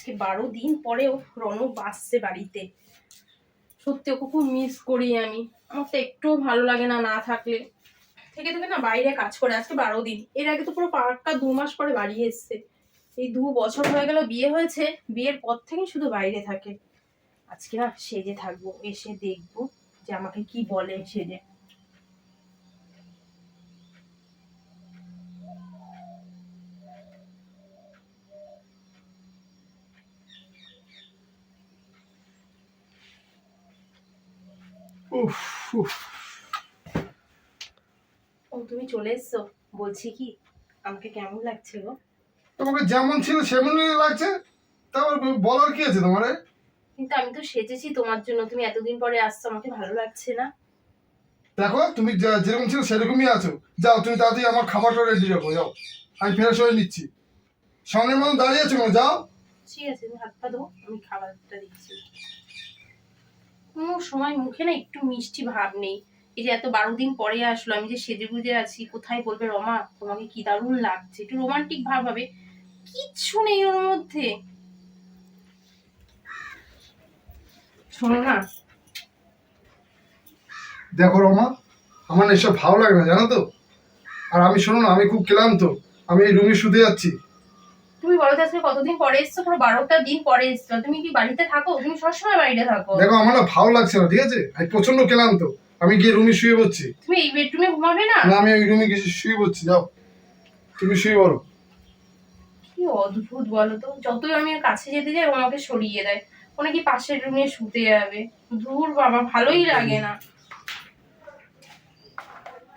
আজকে বারো দিন পরেও রনক আসছে বাড়িতে। সত্যি ওকে খুব মিস করি আমি। আমার তো একটুও ভালো লাগে না না থাকলে। থেকে থেকে না বাইরে কাজ করে, আজকে বারো দিন। এর আগে তো পুরো পার্কটা দু মাস পরে বাড়ি এসছে। এই দু বছর হয়ে গেল বিয়ে হয়েছে, বিয়ের পর থেকেই শুধু বাইরে থাকে। আজকে না সেজে থাকব, এসে দেখব যে আমাকে কি বলে সেজে। উফ উফ। ও তুমি চলে এসছো। বলছি কি আমাকে কেমন লাগছে গো? তোমাকে যেমন ছিল সেমনই লাগছে তারপর বলার কি আছে তোমার? কিন্তু আমি তো সেজেছি তোমার জন্য তুমি এতদিন পরে আসছো আমাকে ভালো লাগছে না। দেখো তুমি যেরকম ছিল সেরকমই আছো। যাও তুমি তাড়াতাড়ি আমার খাবারটা রেডি রাখো যাও। আমি ফেরার সময় নিচ্ছি। সঙ্গে মতন দাঁড়িয়ে আছো যাও। ঠিক আছে তুমি হাত পা ধো আমি খাবারটা দিচ্ছি। সময় মুখে না একটু মিষ্টি ভাব নেই। এই যে এত বারো দিন পরে আসলো, আমি যে সেজে গুজে আছি, কোথায় বলবে রমা? তোমাকে কি দারুণ লাগছে, একটু রোমান্টিক ভাব হবে। কিচ্ছু নেই ওর মধ্যে। শোনো না। দেখো রমা, আমার এসব ভালো লাগে না, জানো তো? আর আমি শোনো না, আমি খুব ক্লান্ত। আমি এই রুমে শুতে যাচ্ছি। তুমি বলো তো আজকে কতদিন পরে এসছো? পুরো বারোটা দিন পরে এসছো। তুমি কি বাড়িতে থাকো? তুমি সবসময় বাড়িতে থাকো। দেখো আমার না ভালো লাগছে না ঠিক আছে? আমি প্রচণ্ড ক্লান্ত। আমি গিয়ে রুমে শুয়ে পড়ছি। তুমি এই বেডরুমে ঘুমাবে না? না আমি ওই রুমে গিয়ে শুয়ে পড়ছি যাও। তুমি শুয়ে পড়ো। কি অদ্ভুত বলো তো। যতই আমি কাছে যেতে যাই ও আমাকে সরিয়ে দেয়। ও নাকি পাশের রুমে শুতে যাবে। দূর বাবা ভালোই লাগে না।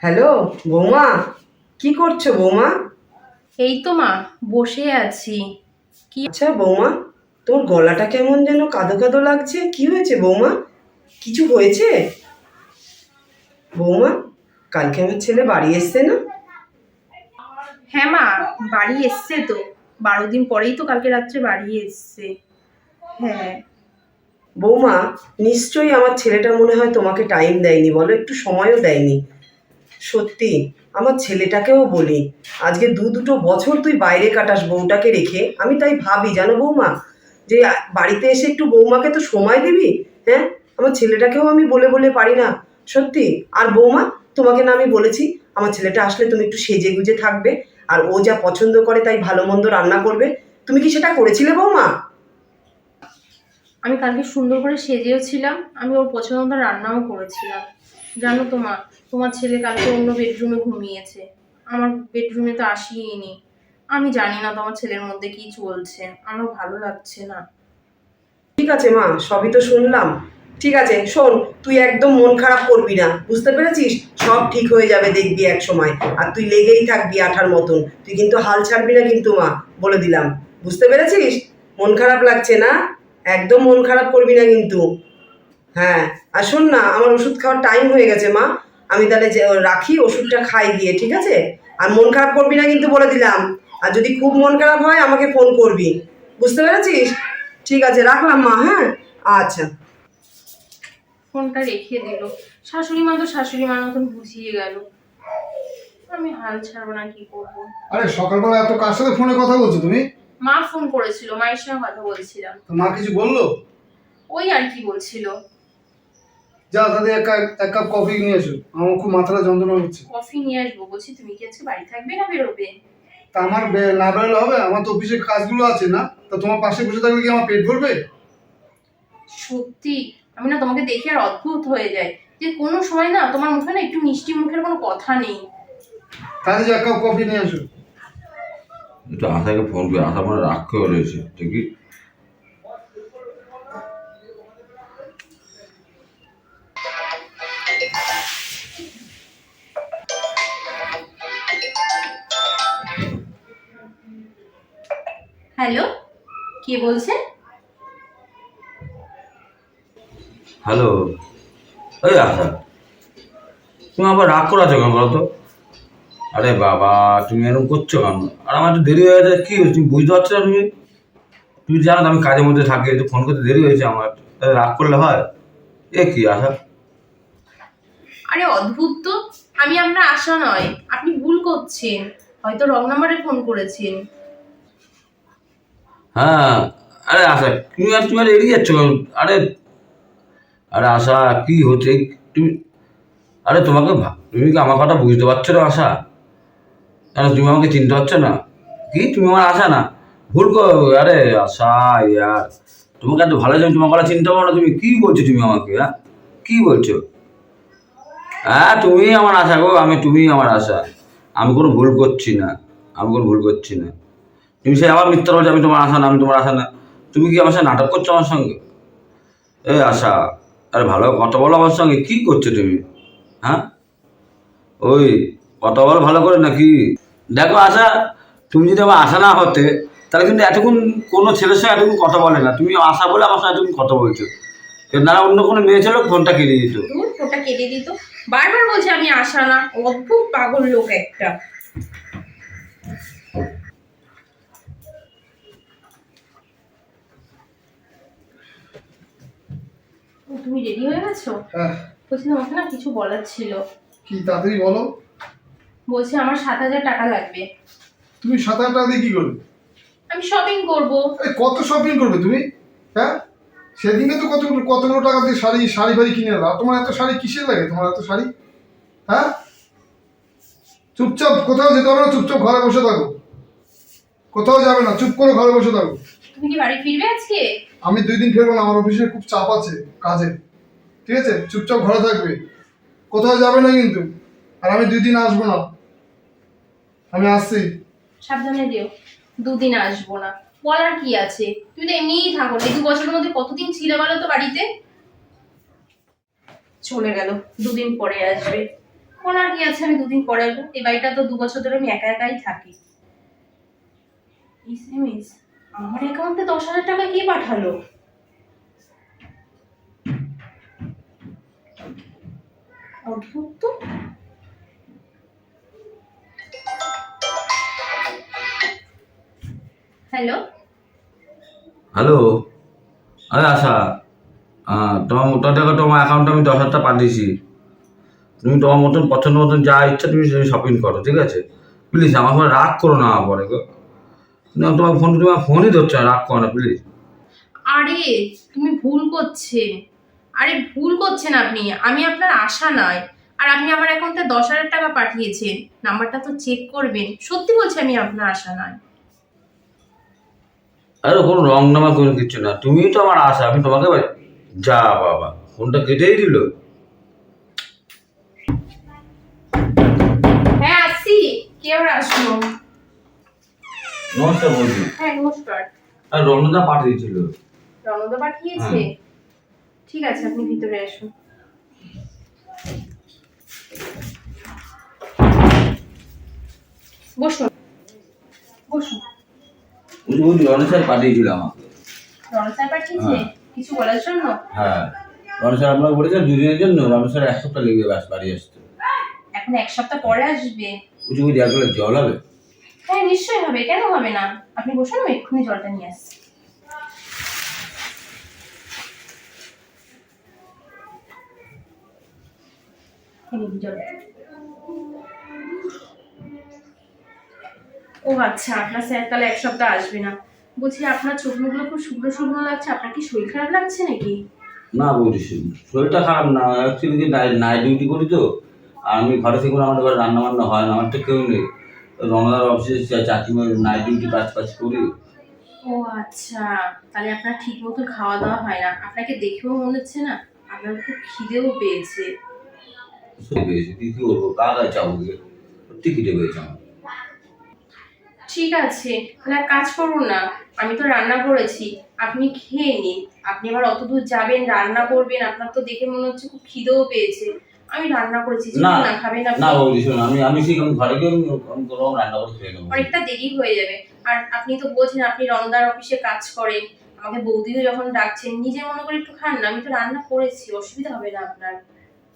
হ্যালো বৌমা? কি করছ বৌমা? এই তো মা বসে আছি। কি আচ্ছা বৌমা তোর গলাটা কেমন যেন কাদো কাদো লাগছে। কি হয়েছে বৌমা? কিছু হয়েছে? বৌমা কালকে আমার ছেলে বাড়ি এসছে না? হ্যাঁ মা বাড়ি এসছে তো। বারো দিন পরেই তো কালকে রাত্রে বাড়ি এসছে। হ্যাঁ। বৌমা নিশ্চয়ই আমার ছেলেটা মনে হয় তোমাকে টাইম দেয়নি। বলো একটু সময়ও দেয়নি। সত্যি আমার ছেলেটাকেও বলি, আজকে দু দুটো বছর তুই বাইরে কাটাস বউটাকে রেখে, আমি তাই ভাবি, জানো বৌমা, যে বাড়িতে এসে একটু বৌমাকে তো সময় দিবি? হ্যাঁ? আমার ছেলেটাকেও আমি বলে বলে পারি না। সত্যি? আর বৌমা, তোমাকে না আমি বলেছি, আমার ছেলেটা আসলে তুমি একটু সেজে গুজে থাকবে, আর ও যা পছন্দ করে তাই ভালো মন্দ রান্না করবে। তুমি কি সেটা করেছিলে বৌমা? আমি কালকে সুন্দর করে সেজেও ছিলাম, আমি ওর পছন্দ রান্নাও করেছিলাম। জানো তো মা, তোমার ছেলে কালকে অন্য বেডরুমে ঘুমিয়েছে। আমার বেডরুমে তো আসিনি আমি জানি না তোমার ছেলের মধ্যে কি চলছে। আমার ভালো লাগছে না। ঠিক আছে মা, সবই তো শুনলাম। ঠিক আছে, শোন, তুই একদম মন খারাপ করবি না। বুঝতে পেরেছিস? সব ঠিক হয়ে যাবে দেখবি এক সময়। আর তুই লেগেই থাকবি আঠার মতন। তুই কিন্তু হাল ছাড়বি না কিন্তু মা, বলে দিলাম। বুঝতে পেরেছিস? মন খারাপ লাগছে না? একদম মন খারাপ করবি না কিন্তু। হ্যাঁ আর শোন না আমার ওষুধ খাওয়ার টাইম হয়ে গেছে মা। আমি তাহলে যে রাখি ওষুধটা খাই গিয়ে ঠিক আছে? আর মন খারাপ করবি না কিন্তু বলে দিলাম। আর যদি খুব মন খারাপ হয় আমাকে ফোন করবি। বুঝতে পেরেছিস? ঠিক আছে রাখলাম মা হ্যাঁ? আচ্ছা। ফোনটা রেখে দিল। শাশুড়ি মা তো শাশুড়ি মার মতন বুঝিয়ে গেল। আমি হাল ছাড়বো না কি করব? আরে সকালবেলা এত কার সাথে ফোনে কথা বলছো তুমি? মা ফোন করেছিল মায়ের সঙ্গে কথা বলছিলাম। তো মা কিছু বলল? ওই আর কি বলছিল। যা দাদি এক কাপ এক কাপ কফি নিয়ে এসো। আমার খুব মাথাটা যন্ত্রণা হচ্ছে। কফি নিয়ে আসব বলছি তুমি কি আজকে বাড়ি থাকবে না বেরোবে? তা আমার বে- না বেরোলে হবে আমার তো অফিসের কাজগুলো আছে না। তা তোমার পাশে বসে থাকলে কি আমার পেট ভরবে? সত্যি আমি না তোমাকে দেখে আর অদ্ভুত হয়ে যায় যে কোনো সময় না তোমার মুখে না একটু মিষ্টি মুখের কোনো কথা নেই। তাহলে যে এক কাপ কফি নিয়ে আসো একটু আশাকে ফোন করে আশা মানে রাগ করে রয়েছে। ঠিকই হ্যালো কে বলছেন? হ্যালো এই আশা তুমি আবার রাগ করে আছো কেন বলো তো? আরে বাবা তুমি এরকম করছ কেন? আর আমার একটু দেরি হয়ে গেছে কি হয়েছে? তুমি বুঝতে পারছ না তুমি? তুমি জানো আমি কাজের মধ্যে থাকি একটু ফোন করতে দেরি হয়েছে আমার। তাহলে রাগ করলে হয়? এ কি আশা আরে অদ্ভুত তো আমি আপনার আশা নয় আপনি ভুল করছেন। হয়তো রং নাম্বারে ফোন করেছেন। হ্যাঁ। আরে আশা, তুমি আর তুমি আর এড়িয়ে যাচ্ছ আরে আরে আশা, কি হচ্ছে? তুমি, আরে তোমাকে তুমি কি আমার কথা বুঝতে পারছ না, আশা? কেন তুমি আমাকে চিনতে পারছ না? কি? তুমি আমার আশা না? ভুল আরে আশা, ইয়ার। তোমাকে এত ভালো যে আমি তোমার কথা চিনতে পারো না, তুমি কি বলছো তুমি আমাকে হ্যাঁ? কি বলছো? হ্যাঁ তুমি আমার আশা গো, আমি, তুমি আমার আশা। আমি কোনো ভুল করছি না, আমি কোনো ভুল করছি না। তুমি সে আবার মিথ্যা বলছো, আমি তোমার আশা না, আমি তোমার আশা না। তুমি কি আমার সাথে নাটক করছ আমার সঙ্গে? এ আশা, আরে ভালো কথা বলো আমার সঙ্গে, কি করছ তুমি? হ্যাঁ? ওই, কথা বলো ভালো করে নাকি? দেখো আশা, তুমি যদি আমার আশা না হতে তাহলে কিন্তু এতক্ষণ কোনো ছেলের সঙ্গে এতক্ষণ কথা বলে না। তুমি আশা বলে আমার সঙ্গে এতক্ষণ কথা বলছো। না অন্য কোনো মেয়ে ছিল, ফোনটা কেটে দিত। ফোনটা কেটে দিত। বারবার বলছে আমি আসা না, অদ্ভুত পাগল লোক একটা। তুমি রেডি হয়ে গেছো? বলছি আমাকে না কিছু বলার ছিল। কি তাড়াতাড়ি বলো। বলছি আমার সাত হাজার টাকা লাগবে। তুমি সাত হাজার টাকা দিয়ে কি করবে? আমি শপিং করব। কত শপিং করবে তুমি? হ্যাঁ? সেদিনকে তো কত কতগুলো টাকা দিয়ে শাড়ি শাড়ি ফাড়ি কিনে এলো তোমার এত শাড়ি কিসের লাগে? তোমার এত শাড়ি? হ্যাঁ? চুপচাপ কোথাও যেতে হবে না চুপচাপ ঘরে বসে থাকো। কোথাও যাবে না চুপ করে ঘরে বসে থাকো। তুমি কি বাড়ি ফিরবে আজকে? আমি দুই দিন ফিরবো না আমার অফিসে খুব চাপ আছে কাজে ঠিক আছে? চুপচাপ ঘরে থাকবে। কোথাও যাবে না কিন্তু। আর আমি দুই দিন আসব না। আমি আসছি। সাবধানে দিও। দুদিন আসব না। বলার কি আছে? তুমি তো এমনিই থাকো। এই দু বছরের মধ্যে কতদিন ছিলে বলো তো বাড়িতে? চলে গেল। দুদিন পরে আসবে। বলার কি আছে? আমি দুদিন পরে আসব। এই বাড়িটা তো দু বছর ধরে আমি একা একাই থাকি। আমার অ্যাকাউন্টে দশ হাজার টাকা কে পাঠালো? অদ্ভুত। তো হ্যালো হ্যালো আরে আশা তোমার মোটা টাকা তোমার অ্যাকাউন্টে আমি দশ হাজার টাকা পাঠিয়েছি। তুমি তোমার মতন পছন্দ মতন যা ইচ্ছা তুমি শপিং করো ঠিক আছে? প্লিজ আমার উপরে রাগ করো না আমার পরে গো। না, তোমার ফোন তোমার ফোনই ধরছে না রাগ করো না প্লিজ আরে তুমি ভুল করছে। আরে ভুল করছেন আপনি আমি আপনার আশা নয়। আর আপনি আমার অ্যাকাউন্টে দশ হাজার টাকা পাঠিয়েছেন নাম্বারটা তো চেক করবেন। সত্যি বলছি আমি আপনার আশা নয়। আরে কোনো রং নামা কোনো কিছু না তুমিই তো আমার আশা আমি তোমাকে যা বাবা ফোনটা কেটেই দিল। হ্যাঁ আসছি। কে আবার আসলো? নমস্কার বলছি হ্যাঁ নমস্কার। আর রমনা পাঠিয়েছিল। রণদা পাঠিয়েছে? হ্যাঁ। ঠিক আছে আপনি ভিতরে আসুন। বসুন। বসুন। পাঠিয়েছিল আমাকে। পাঠিয়েছে? হ্যাঁ। কিছু বলার জন্য? হ্যাঁ। আপনাকে দুদিনের জন্য এক সপ্তাহ লেগে বাড়ি আসতে। এখন এক সপ্তাহ পরে আসবে। এক জল হবে। হ্যাঁ নিশ্চয়ই হবে। কেন হবে না? আপনি বসুন আমি এক্ষুনি জলটা নিয়ে আসছি। নিন জল। ও আচ্ছা আপনার স্যার তাহলে এক সপ্তাহ আসবে না। বলছি আপনার চোখ মুখগুলো খুব শুকনো শুকনো লাগছে আপনার কি শরীর খারাপ লাগছে নাকি? না বলছি শরীরটা খারাপ না অ্যাকচুয়ালি যে নাইট ডিউটি করি তো আর আমি ঘরে থেকে কোনো আমাদের ঘরে রান্না বান্না হয় না আমার তো কেউ নেই। রমনার অফিসে চাকরি নাইট ডিউটি কাজ কাজ করি। ও আচ্ছা তাহলে আপনার ঠিক মতো খাওয়া দাওয়া হয় না। আপনাকে দেখেও মনে হচ্ছে না আপনার খুব খিদেও পেয়েছে। পেয়েছি কি করব গিয়ে আমার ঠিক আছে তাহলে এক কাজ করুন না আমি তো রান্না করেছি আপনি খেয়ে নিন আপনি আবার অত দূর যাবেন রান্না করবেন আপনার তো দেখে মনে হচ্ছে খুব খিদেও পেয়েছে আমি রান্না করেছি যদি না, খাবেন না আপনি বৌদি শোনো আমি আমি আমি ঘরে গিয়ে আমি আমি কোনো রান্না করে খেয়ে নেব। অনেকটা দেরি হয়ে যাবে আর আপনি তো বলছেন আপনি রন্দার অফিসে কাজ করেন আমাকে বৌদিও যখন ডাকছেন নিজে মনে করে একটু খান না আমি তো রান্না করেছি অসুবিধা হবে না আপনার।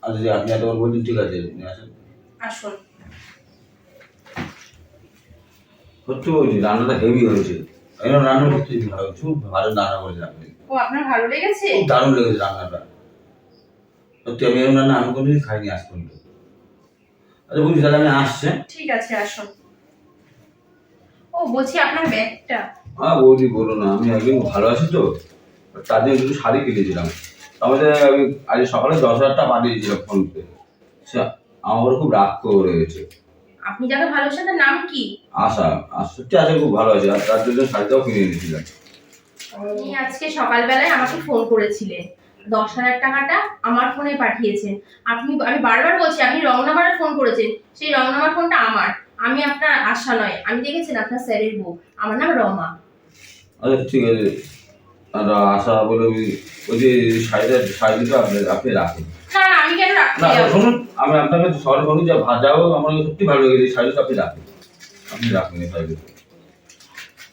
আচ্ছা যে আপনি এতবার বলছেন ঠিক আছে আপনি আসেন। আসুন। সত্যি বলছি রান্নাটা হেভি হয়েছে। এরকম রান্না করতে ভালো খুব ভালো রান্না করেছেন আপনি। ও আপনার ভালো লেগেছে? খুব দারুণ লেগেছে রান্নাটা। সত্যি আমি এরকম রান্না আমি কোনোদিন খাইনি আজ পর্যন্ত। আচ্ছা বুঝছি তাহলে আমি আসছে। ঠিক আছে আসুন। ও বলছি আপনার ব্যাগটা। হ্যাঁ বৌদি বলো না আমি একদিন ভালো আছি তো। তার জন্য শাড়ি কিনেছিলাম। আমাদের আমি আজ সকালে দশ হাজার টাকা পাঠিয়ে দিয়েছিলাম ফোনপে সে আমার উপরে খুব রাগ করে রয়েছে। আপনি যাকে ভালোবাসেন তার নাম কি? আশা। আর সত্যি আশা খুব ভালো আছে। আর তার জন্য শাড়িটাও কিনে এনেছিলাম। আপনি আজকে সকালবেলায় আমাকে ফোন করেছিলেন। দশ হাজার টাকাটা আমার ফোনে পাঠিয়েছেন। আপনি আমি বারবার বলছি আপনি রং নাম্বারে ফোন করেছেন। সেই রং নাম্বার ফোনটা আমার। আমি আপনার আশা নয়। আমি দেখেছেন আপনার স্যারের বউ। আমার নাম রমা। আচ্ছা ঠিক আছে। আর আশা বলে ওই ওই যে শাড়িটা শাড়ি দুটো আপনি আপনি রাখেন। না না আমি শুনুন আপনাকে সরি বলুন যে ভাজাও আমার সত্যি ভালো লেগেছে এই শাড়িটা আপনি রাখেন। আপনি রাখেন এই শাড়িটা।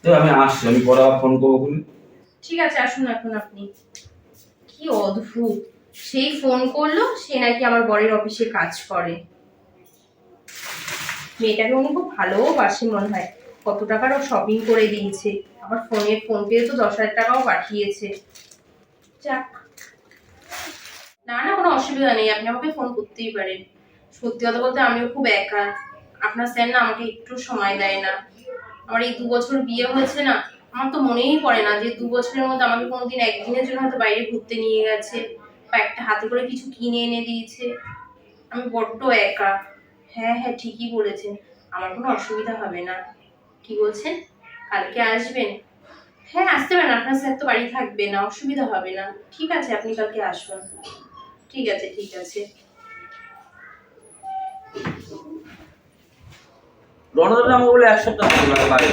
তো আমি আসছি আমি পরে ফোন করব খুনি। ঠিক আছে আসুন এখন আপনি। কি অদ্ভুত। সেই ফোন করল সে নাকি আমার বরের অফিসে কাজ করে। মেয়েটাকে উনি খুব ভালোবাসে মনে হয়। কত টাকারও শপিং করে দিয়েছে। আবার ফোনে ফোন পে তো দশ হাজার টাকাও পাঠিয়েছে। যাক। না না, কোনো অসুবিধা নেই। আপনি আমাকে ফোন করতেই পারেন। সত্যি কথা বলতে আমিও খুব একা। আপনার স্যার না আমাকে একটু সময় দেয় না। আমার এই দু বছর বিয়ে হয়েছে না, আমার তো মনেই পড়ে না যে দু বছরের মধ্যে আমাকে কোনোদিন একদিনের জন্য হয়তো বাইরে ঘুরতে নিয়ে গেছে বা একটা হাতে করে কিছু কিনে এনে দিয়েছে। আমি বড্ড একা। হ্যাঁ হ্যাঁ ঠিকই বলেছেন। আমার কোনো অসুবিধা হবে না। কি বলছেন? কালকে আসবেন? হ্যাঁ আসতে পারেন। আপনার স্যার তো বাড়ি থাকবে না অসুবিধা হবে না। ঠিক আছে আপনি কালকে আসবেন ঠিক আছে ঠিক আছে। রণদাদা আমাকে বলে এক সপ্তাহ থাকবে না বাইরে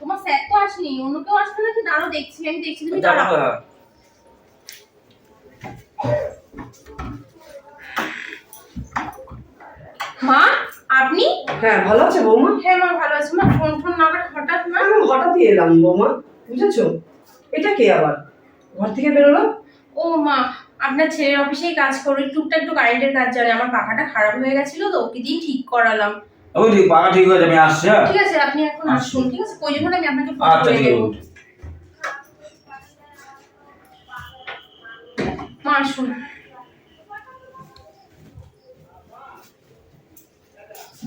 তোমার স্যার তো আসেনি অন্য কেউ আসবে নাকি? দাঁড়াও দেখছি আমি দেখছি তুমি দাঁড়াও। মা? আপনি? হ্যাঁ ভালো আছে বৌমা? হ্যাঁ মা ভালো আছি। মা ফোন ফোন না করে হঠাৎ মা? আমি হঠাৎই এলাম বৌমা বুঝেছ? এটা কে আবার? ঘর থেকে বেরোলো? ও মা আপনার ছেলের অফিসেই কাজ করে টুকটাক একটু কারেন্টের কাজ জানে আমার পাখাটা খারাপ হয়ে গেছিল তো ওকে দিয়ে ঠিক করালাম। ওই ঠিক পাকা ঠিক হয়ে যাবে আমি আসছি হ্যাঁ? ঠিক আছে আপনি এখন আসুন ঠিক আছে? প্রয়োজন হলে আমি আপনাকে ফোন আচ্ছা করে ঠিক দেবো। আছে। মা আসুন।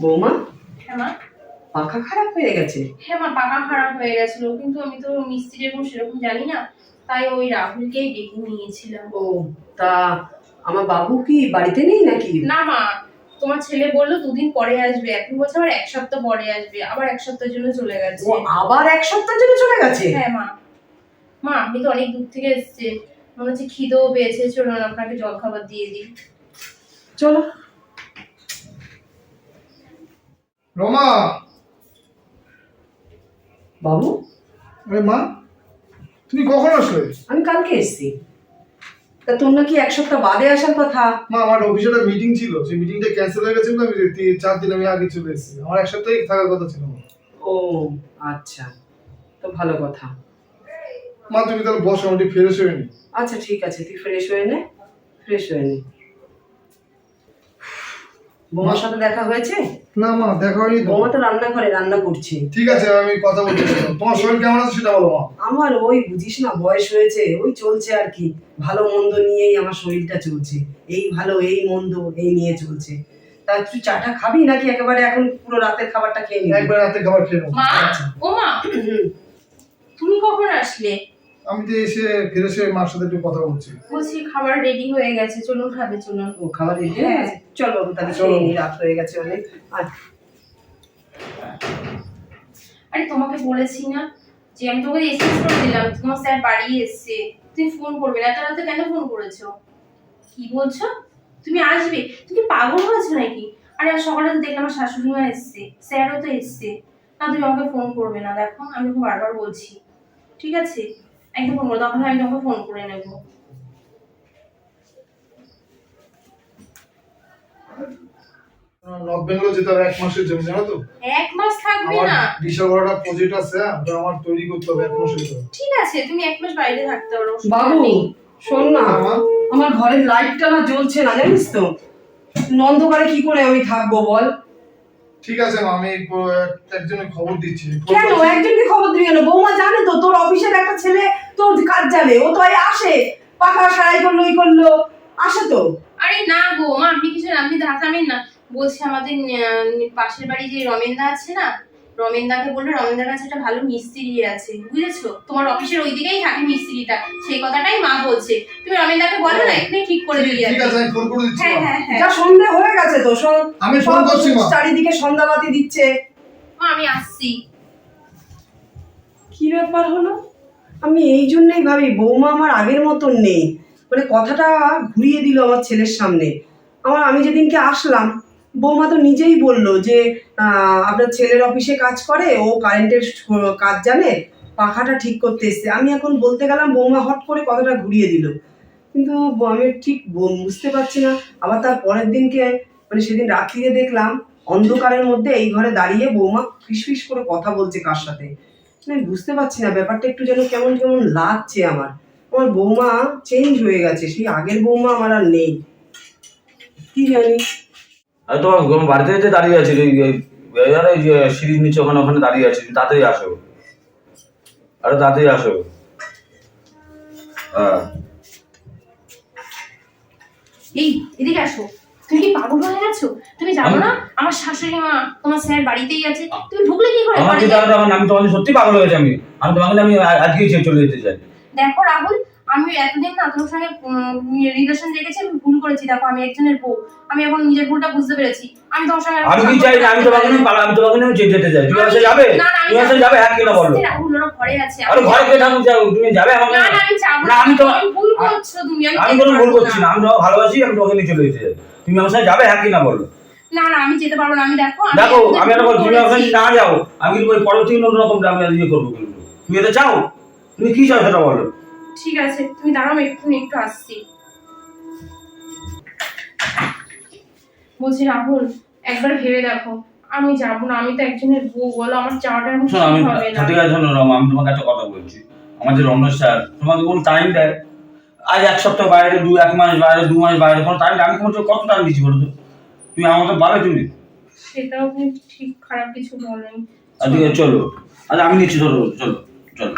বৌমা? হ্যাঁ পাখা খারাপ হয়ে গেছে? হ্যাঁ মা পাকা খারাপ হয়ে গেছিল। কিন্তু আমি তো মিস্ত্রির কোনো সেরকম জানি না। তাই ওই রাহুলকেই ডেকে নিয়েছিলাম। ও তা আমার বাবু কি বাড়িতে নেই নাকি? না মা তোমার ছেলে বলল দুদিন পরে আসবে। এখন বলছে আবার এক সপ্তাহ পরে আসবে। আবার এক সপ্তাহের জন্য চলে গেছে। ও আবার এক সপ্তাহের জন্য চলে গেছে? হ্যাঁ মা। মা আপনি তো অনেক দূর থেকে এসেছেন মনে হচ্ছে খিদেও পেয়েছে। চলুন আপনাকে জল খাবার দিয়ে দিই। চলো। রমা। বাবু? আরে মা তুমি কখন আসলে? আমি কালকে এসেছি। তা তোর নাকি এক সপ্তাহ বাদে আসার কথা? মা আমার অফিসে একটা মিটিং ছিল সেই মিটিংটা ক্যান্সেল হয়ে গেছে আমি তি- চার দিন আমি আগে চলে এসেছি। আমার এক সপ্তাহে থাকার কথা ছিল। মা। ও আচ্ছা। তো ভালো কথা। মা তুমি তাহলে বসো আমি ফ্রেশ হয়ে নি। আচ্ছা ঠিক আছে। তুই ফ্রেশ হয়ে নে ফ্রেশ হয়ে নে। বৌমার সাথে দেখা হয়েছে? না মা দেখা হয়নি তো। বৌমা তো রান্নাঘরে রান্না করছে। ঠিক আছে আমি কথা বলছি। তোমার শরীর কেমন আছে সেটা বলো মা। আমার ওই বুঝিস না বয়স হয়েছে ওই চলছে আর কি। ভালো মন্দ নিয়েই আমার শরীরটা চলছে। এই ভালো এই মন্দ এই নিয়ে চলছে। তা তুই চাটা খাবি নাকি একেবারে এখন পুরো রাতের খাবারটা খেয়ে নিবি? একবার রাতে খাবার খেয়ে নেব। মা ও মা তুমি কখন আসলে? আমি তো এসে ফ্রেশ হয়ে মার সাথে একটু কথা বলছি। বলছি খাবার রেডি হয়ে গেছে চলুন খাবে চলুন। ও খাবার রেডি হয়ে গেছে চল বাবু তাহলে চলো। রাত হয়ে গেছে অনেক। আর আরে তোমাকে বলেছি না যে আমি তোকে এসএমএস করে দিলাম তোমার স্যার বাড়ি এসছে। তুমি ফোন করবে না রাতে কেন ফোন করেছ? কি বলছো? তুমি আসবে? তুমি পাগল হয়েছো নাকি? আরে সকালে তো দেখলাম আমার শাশুড়ি মা এসছে স্যারও তো এসছে। না তুমি আমাকে ফোন করবে না দেখো আমি বারবার বলছি। ঠিক আছে? একদম ফোন করো তখন আমি তোমাকে ফোন করে নেব। নর্থ বেঙ্গল যেতে হবে এক মাসের জন্য জানো তো? এক মাস থাকবে না। প্রজেক্ট আছে আমার তৈরি করতে হবে এক মাসের জন্য। ঠিক আছে তুমি এক মাস বাইরে থাকতে পারো বাবু। শোন না হ্যাঁ, আমার ঘরের লাইটটা না জ্বলছে না জানিস তো? অন্ধকারে কি করে আমি থাকব বল? ঠিক আছে মা আমি একজনের খবর দিচ্ছি। কেন? একজনকে খবর দিবি কেন বৌমা জানে তো তোর অফিসের একটা ছেলে তোর কাজ যাবে ও তো এই আসে। পাখা সারাই করল ই করল। আসে তো। আরে না গো মা আপনি কিছু না, আপনি ধাতামেন না। বলছি আমাদের পাশের বাড়ি যে রমেনদা আছে না রমেনদাকে বললে রমেনদার কাছে একটা ভালো মিস্ত্রি আছে বুঝেছ? তোমার অফিসের ওই দিকেই থাকে মিস্ত্রিটা সেই কথাটাই মা বলছে। তুমি রমেনদাকে বলো না এখানে ঠিক করে দিয়ে ঠিক যাবে আছে আমি ফোন করে দিচ্ছি হ্যাঁ হ্যাঁ হ্যাঁ। যা সন্ধে হয়ে গেছে তো শোন আমি ফোন করছি মা। চারিদিকে সন্ধ্যাবাতি দিচ্ছে। মা আমি আসছি। কি ব্যাপার হলো? আমি এই জন্যই ভাবি বৌমা আমার আগের মতন নেই। মানে কথাটা ঘুরিয়ে দিল আমার ছেলের সামনে। আমার আমি যেদিনকে আসলাম বৌমা তো নিজেই বলল যে আপনার ছেলের অফিসে কাজ করে, ও কারেন্টের কাজ জানে, পাখাটা ঠিক করতে এসছে। আমি এখন বলতে গেলাম, বৌমা হট করে কথাটা ঘুরিয়ে দিল। কিন্তু আমি ঠিক বুঝতে পারছি না। আবার তার পরের দিনকে মানে সেদিন রাত্রিরে দেখলাম, অন্ধকারের মধ্যে এই ঘরে দাঁড়িয়ে বৌমা ফিস করে কথা বলছে কার সাথে। মানে আমি বুঝতে পারছি না, ব্যাপারটা একটু যেন কেমন কেমন লাগছে আমার। আমার বৌমা চেঞ্জ হয়ে গেছে, সেই আগের বৌমা আমার আর নেই। কি জানি? আর তোমার বাড়িতে যে দাঁড়িয়ে আছি যে সিঁড়ির নিচে ওখানে ওখানে দাঁড়িয়ে আছি তাড়াতাড়ি আসো। আরে তাড়াতাড়ি আসো। হ্যাঁ। এই এদিকে আসো। তুমি কি পাগল হয়ে গেছো? তুমি জানো না আমার শাশুড়ি মা তোমার স্যার বাড়িতেই আছে। তুমি ঢুকলে কি করে আমার? চিন্তা আমি তোমাকে সত্যি পাগল হয়েছে আমি। আমি তোমাকে আমি আজকেই চলে যেতে চাই। দেখো রাহুল আমি এতদিন না তোমার সঙ্গে রিলেশন রেখেছি আমি ভুল করেছি দেখো আমি একজনের বউ। আমি এখন নিজের ভুলটা বুঝতে পেরেছি। আমি তোমার সঙ্গে আর আমি কি চাই না? আমি তোমাকে নিয়ে পালা- আমি তোমাকে নিয়ে যেতে যেতে চাই তুমি আমার যাবে? না, না, তুমি সাথে যাবে? হ্যাঁ কিনা বলো। ওরা ঘরে আছে আরে ঘরে কে না। থাকুক যাও তুমি যাবে আমাকে না আমি যাব না, আমি তো- ভুল করছ তুমি আমি কোনো ভুল করছি না। আমি তোমাকে ভালোবাসি আমি তোমাকে নিয়ে চলে যেতে চাই। তুমি আমার সাথে যাবে? হ্যাঁ কিনা বলো? না না আমি যেতে পারব না আমি দেখো আমি দেখো আমি একটা কথা, তুমি আমার না যাও আমি কিন্তু পরবর্তী অন্যরকম আমি ইয়ে করব কিন্তু। তুমি এটা চাও? তুমি কি চাও সেটা বলো? ঠিক আছে তুমি দাঁড়াও এক্ষুনি একটু আসছি। বলছি রাহুল একবার ভেবে দেখো। আমি যাব না আমি তো একজনের বউ বলো আমার যাওয়াটা এখন আমি হবে না। ঠিক আছে শোনো রম, আমি তোমাকে একটা কথা বলছি। আমাদের রমন স্যার তোমাকে কোন টাইম দেয়? আজ এক সপ্তাহ বাইরে দু এক মাস বাইরে দু মাস বাইরে কোনো টাইম আমি তোমাকে কত টাইম দিচ্ছি বলো তো? তুমি আমাকে পাবে তুমি? সেটাও তুমি ঠিক খারাপ কিছু বলেন আজকে চলো। আচ্ছা আমি নিচ্ছি চলো চলো চলো।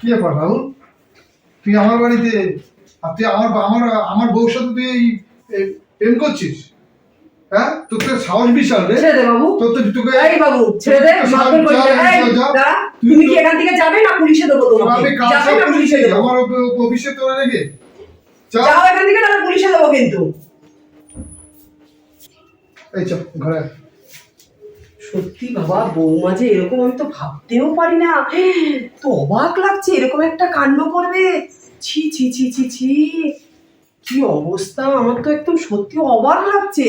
কি ব্যাপার রাহুল তুই আমার বাড়িতে আর তুই আমার আমার আমার বউর সাথে তুই এই প্রেম করছিস? হ্যাঁ? তোর তো সাহস বিশাল রে। ছেড়ে দে বাবু। তোর তো তোকে এই বাবু ছেড়ে দে না। যা, যা। দাঁড়া, তুমি কি এখান থেকে যাবে না পুলিশে দেবো তোমাকে? যাবে না পুলিশে দেবো? আমার অফি- অফিসে তোরা রেখে। যাও এখান থেকে তাহলে পুলিশে দেবো কিন্তু। এই চল ঘরে। সত্যি বাবা বৌমা যে এরকম আমি তো ভাবতেও পারি না তো অবাক লাগছে এরকম একটা কাণ্ড করবে। ছি ছি ছি ছি ছি। কি অবস্থা আমার তো একদম সত্যি অবাক লাগছে।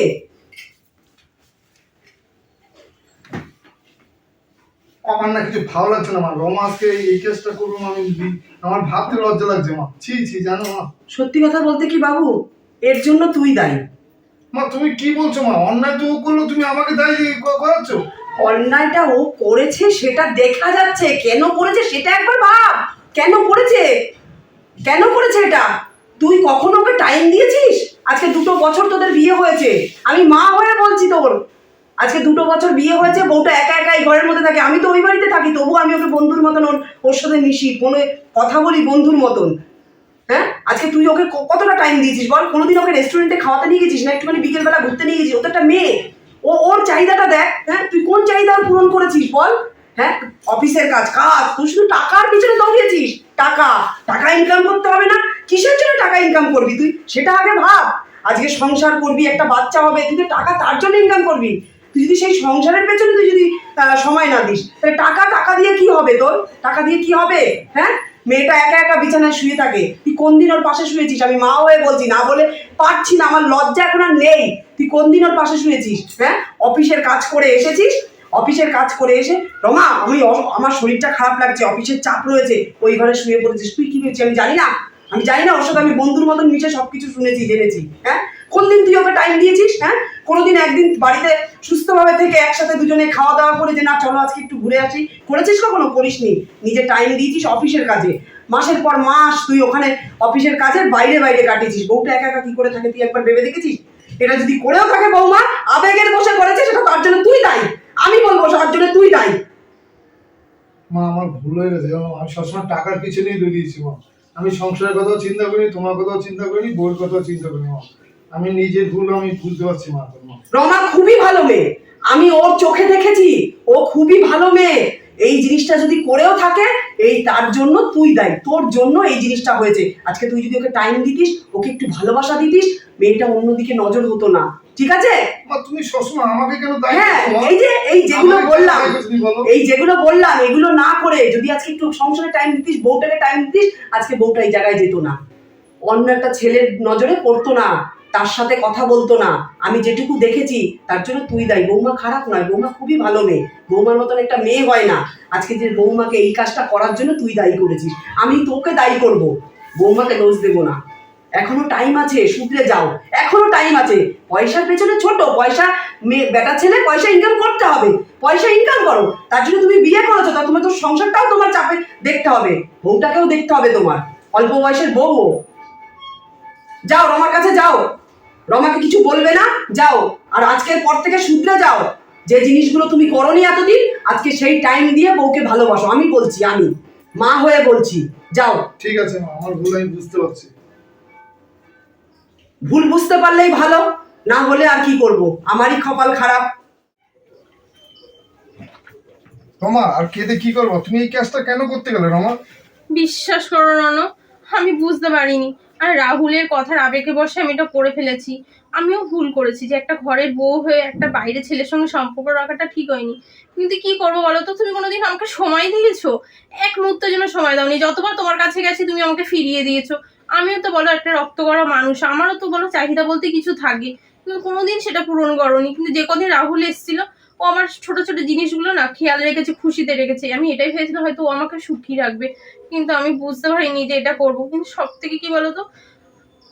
আমার না কিছু ভালো লাগছে না মা রমা আজকে এই- কেসটা করব আমি আমার ভাবতে লজ্জা লাগছে মা। ছি ছি জানো মা। সত্যি কথা বলতে কি বাবু এর জন্য তুই দায়ী। মা, তুমি কি বলছো মা? অন্যায় তো ও করল, তুমি আমাকে দায়ী করাচ্ছ? অন্যায়টা ও করেছে, সেটা দেখা যাচ্ছে। কেন করেছে, সেটা একবার ভাব। কেন করেছে? কেন করেছে এটা? তুই কখনো ওকে টাইম দিয়েছিস? আজকে দুটো বছর তোদের বিয়ে হয়েছে। আমি মা হয়ে বলছি তোর। আজকে দুটো বছর বিয়ে হয়েছে, বউটা একা একাই ঘরের মধ্যে থাকে। আমি তো ওই বাড়িতে থাকি তবু আমি ওকে বন্ধুর মতন ওর সাথে মিশি, ফোনে কথা বলি বন্ধুর মতন। হ্যাঁ? আজকে তুই ওকে কতটা টাইম দিয়েছিস বল? কোনোদিন ওকে রেস্টুরেন্টে খাওয়াতে নিয়ে গেছিস না? একটুখানি বিকেলবেলা ঘুরতে নিয়ে গেছিস? ও তো একটা মেয়ে। ও, ওর চাহিদাটা দেখ হ্যাঁ? তুই কোন চাহিদা পূরণ করেছিস বল? হ্যাঁ? অফিসের কাজ কাজ। তুই শুধু টাকার পিছনে দৌড়িয়েছিস। টাকা। টাকা ইনকাম করতে হবে না। কিসের জন্য টাকা ইনকাম করবি তুই? সেটা আগে ভাব। আজকে সংসার করবি, একটা বাচ্চা হবে। তুই তো টাকা তার জন্য ইনকাম করবি। তুই যদি সেই সংসারের পেছনে তুই যদি সময় না দিস, তাহলে টাকা টাকা দিয়ে কি হবে তোর? টাকা দিয়ে কি হবে? হ্যাঁ? মেয়েটা একা একা বিছানায় শুয়ে থাকে। তুই কোন দিন ওর পাশে শুয়েছিস? আমি মা হয়ে বলছি, না বলে পারছি না, আমার লজ্জা এখন আর নেই। তুই কোন দিন ওর পাশে শুয়েছিস? হ্যাঁ? অফিসের কাজ করে এসেছিস? অফিসের কাজ করে এসে, রমা, আমি আমার শরীরটা খারাপ লাগছে, অফিসের চাপ রয়েছে, ওই ঘরে শুয়ে পড়েছিস। তুই কি ভেবেছিস? আমি জানি না। আমি জানি না, ওর সাথে আমি বন্ধুর মতন মিশে সব কিছু শুনেছি, জেনেছি। হ্যাঁ? কোন দিন তুই ওকে টাইম দিয়েছিস হ্যাঁ? কোনোদিন একদিন বাড়িতে সুস্থভাবে থেকে একসাথে দুজনে খাওয়া দাওয়া করে যে, না, চলো আজকে একটু ঘুরে আসি। করেছিস কখনো? করিসনি। নিজে টাইম দিয়েছিস অফিসের কাজে। মাসের পর মাস তুই ওখানে অফিসের কাজের বাইরে বাইরে কাটিয়েছিস। বউটা একা একা কি করে থাকে, তুই একবার ভেবে দেখেছিস? এটা যদি করেও থাকে বৌমা, আবেগের বসে করেছে, সেটা তার জন্য তুই দায়ী। আমি বলব, তার জন্য তুই দায়ী। মা, আমার ভুল হয়ে গেছে। আমি সবসময় টাকার পিছনেই দৌড়িয়েছি, মা। আমি সংসারের কথাও চিন্তা করি তোমার কথাও চিন্তা করি বউর কথাও চিন্তা করি মা। আমি নিজের ভুল আমি বুঝতে পারছি মা রমা খুবই ভালো মেয়ে। আমি ওর চোখে দেখেছি ও খুবই ভালো মেয়ে। এই জিনিসটা যদি করেও থাকে এই তার জন্য তুই দায়ী তোর জন্য এই জিনিসটা হয়েছে। আজকে তুই যদি ওকে টাইম দিতিস ওকে একটু ভালোবাসা দিতিস মেয়েটা অন্যদিকে নজর হতো না। ঠিক আছে? তুমি সবসময় আমাকে কেন দায়ী হ্যাঁ এই যে এই যেগুলো বললাম? এই যেগুলো বললাম এগুলো না করে যদি আজকে একটু সংসারে টাইম দিতিস বউটাকে টাইম দিতিস আজকে বউটা এই জায়গায় যেত না। অন্য একটা ছেলের নজরে পড়তো না। তার সাথে কথা বলতো না। আমি যেটুকু দেখেছি, তার জন্য তুই দায়ী। বৌমা খারাপ নয়, বৌমা খুবই ভালো মেয়ে। বৌমার মতন একটা মেয়ে হয় না। আজকে যে বৌমাকে এই কাজটা করার জন্য তুই দায়ী করেছিস, আমি তোকে দায়ী করব। বৌমাকে দোষ দেবো না। এখনও টাইম আছে, শুধরে যাও। এখনও টাইম আছে। পয়সার পেছনে ছোট, পয়সা মেয়ে, বেটা ছেলে, পয়সা ইনকাম করতে হবে। পয়সা ইনকাম করো। তার জন্য তুমি বিয়ে করেছ, তা তোমার তো সংসারটাও তোমার চাপে দেখতে হবে। বউটাকেও দেখতে হবে তোমার। অল্প বয়সের বউ যাও আমার কাছে যাও। রমাকে কিছু বলবে না যাও। আর আজকের পর থেকে শুধরে যাও। যে জিনিসগুলো তুমি করনি এতদিন আজকে সেই টাইম দিয়ে বউকে ভালোবাসো। আমি বলছি আমি। মা হয়ে বলছি যাও। ঠিক আছে মা আমার ভুল আমি বুঝতে পারছি। ভুল বুঝতে পারলেই ভালো না হলে আর কি করব? আমারই কপাল খারাপ। রমা আর কেঁদে কি করব? তুমি এই কাজটা কেন করতে গেলে রমা? বিশ্বাস করো নন আমি বুঝতে পারিনি। আর রাহুলের কথার আবেগে বসে আমি এটা করে ফেলেছি। আমিও ভুল করেছি যে একটা ঘরের বউ হয়ে একটা বাইরে ছেলের সঙ্গে সম্পর্ক রাখাটা ঠিক হয়নি। কিন্তু কি করব বলো তো? তুমি কোনোদিন আমাকে সময় দিয়েছ? এক মুহূর্তের জন্য সময় দাওনি। যতবার তোমার কাছে গেছি তুমি আমাকে ফিরিয়ে দিয়েছ। আমিও তো বলো একটা রক্ত করা মানুষ। আমারও তো বলো চাহিদা বলতে কিছু থাকে। তুমি কোনোদিন সেটা পূরণ করোনি। কিন্তু যে কদিন রাহুল এসেছিল ও আমার ছোট ছোট জিনিসগুলো না খেয়াল রেখেছে খুশিতে রেখেছে। আমি এটাই ভেবেছিলাম হয়তো ও আমাকে সুখী রাখবে। কিন্তু আমি বুঝতে পারিনি যে এটা করব। কিন্তু সব থেকে কি বলতো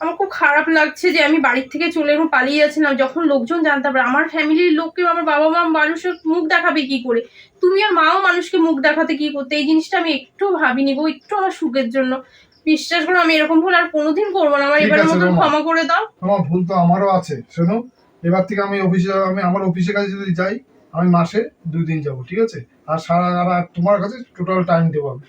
আমার খুব খারাপ লাগছে যে আমি বাড়ির থেকে চলে এবং পালিয়ে যাচ্ছিলাম। যখন লোকজন জানতে পারে আমার ফ্যামিলির লোককে আমার বাবা মা মানুষের মুখ দেখাবে কি করে? তুমি আর মাও মানুষকে মুখ দেখাতে কি করতে? এই জিনিসটা আমি একটু ভাবিনি গো একটু আমার সুখের জন্য। বিশ্বাস করো আমি এরকম ভুল আর কোনোদিন করব না। আমার এবারের মতো ক্ষমা করে দাও। আমার ভুল তো আমারও আছে। শোনো এবার থেকে আমি অফিসে আমি আমার অফিসের কাছে যদি যাই আমি মাসে দুই দিন যাব ঠিক আছে? আর সারা আর তোমার কাছে টোটাল টাইম দেবো আমি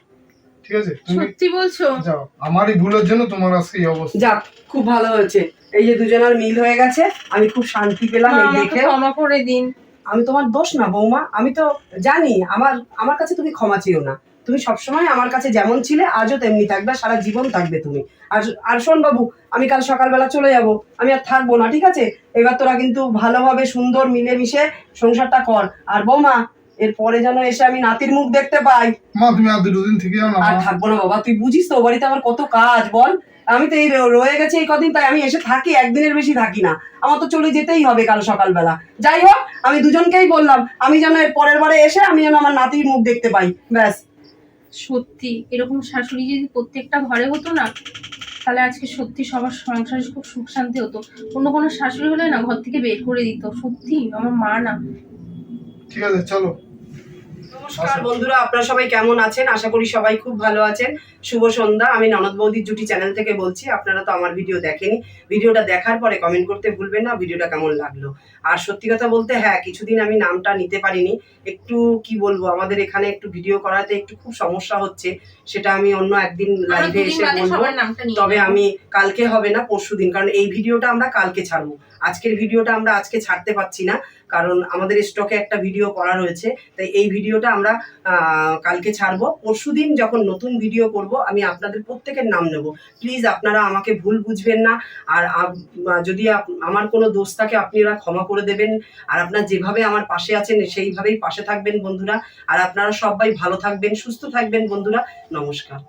ঠিক আছে? সত্যি বলছো? যাও আমারই ভুলের জন্য তোমার আজকে এই অবস্থা। যাক খুব ভালো হয়েছে। এই যে দুজনের মিল হয়ে গেছে আমি খুব শান্তি পেলাম এই দেখে। ক্ষমা করে দিন। আমি তোমার দোষ না বৌমা আমি তো জানি আমার আমার কাছে তুমি ক্ষমা চেয়েও না। তুমি সবসময় আমার কাছে যেমন ছিলে আজও তেমনি থাকবে সারা জীবন থাকবে তুমি। আর আর শোন বাবু আমি কাল সকালবেলা চলে যাব আমি আর থাকব না ঠিক আছে? এবার তোরা কিন্তু ভালোভাবে সুন্দর মিলেমিশে সংসারটা কর। আর বৌমা এর পরে যেন এসে আমি নাতির মুখ দেখতে পাই। মা তুমি আর দুদিন থেকে না আর থাকব না বাবা তুই বুঝিস তো বাড়িতে আমার কত কাজ বল। আমি তো এই রয়ে গেছি এই কদিন তাই আমি এসে থাকি একদিনের বেশি থাকি না। আমার তো চলে যেতেই হবে কাল সকালবেলা। যাই হোক আমি দুজনকেই বললাম আমি যেন পরের বারে এসে আমি যেন আমার নাতির মুখ দেখতে পাই ব্যাস। সত্যি, এরকম শাশুড়ি যদি প্রত্যেকটা ঘরে হতো না, তাহলে আজকে সত্যি সবার সংসারে খুব সুখ শান্তি হতো। অন্য কোনো শাশুড়ি হলে না ঘর থেকে বের করে দিত। সত্যি, আমার মা না। ঠিক আছে, চলো। নমস্কার বন্ধুরা আপনারা সবাই কেমন আছেন? আশা করি সবাই খুব ভালো আছেন। শুভ সন্ধ্যা আমি ননদ বৌদির জুটি চ্যানেল থেকে বলছি আপনারা তো আমার ভিডিও দেখেনি। ভিডিওটা দেখার পরে কমেন্ট করতে ভুলবেন না ভিডিওটা কেমন লাগল? আর সত্যি কথা বলতে হ্যাঁ কিছুদিন আমি নামটা নিতে পারিনি। একটু কি বলব আমাদের এখানে একটু ভিডিও করাতে একটু খুব সমস্যা হচ্ছে সেটা আমি অন্য একদিন লাইভে এসে বলব। তবে আমি কালকে হবে না পরশু দিন কারণ এই ভিডিওটা আমরা কালকে ছাড়বো। আজকের ভিডিওটা আমরা আজকে ছাড়তে পারছি না, কারণ আমাদের স্টকে একটা ভিডিও করা রয়েছে। তাই এই ভিডিওটা আমরা কালকে ছাড়বো। পরশু দিন যখন নতুন ভিডিও করব, আমি আপনাদের প্রত্যেকের নাম নেব। প্লিজ আপনারা আমাকে ভুল বুঝবেন না, আর যদি আমার কোনো দোষ থাকে আপনারা ক্ষমা করে দেবেন। আর আপনারা যেভাবে আমার পাশে আছেন, সেইভাবেই পাশে থাকবেন বন্ধুরা। আর আপনারা সবাই ভালো থাকবেন, সুস্থ থাকবেন বন্ধুরা। নমস্কার।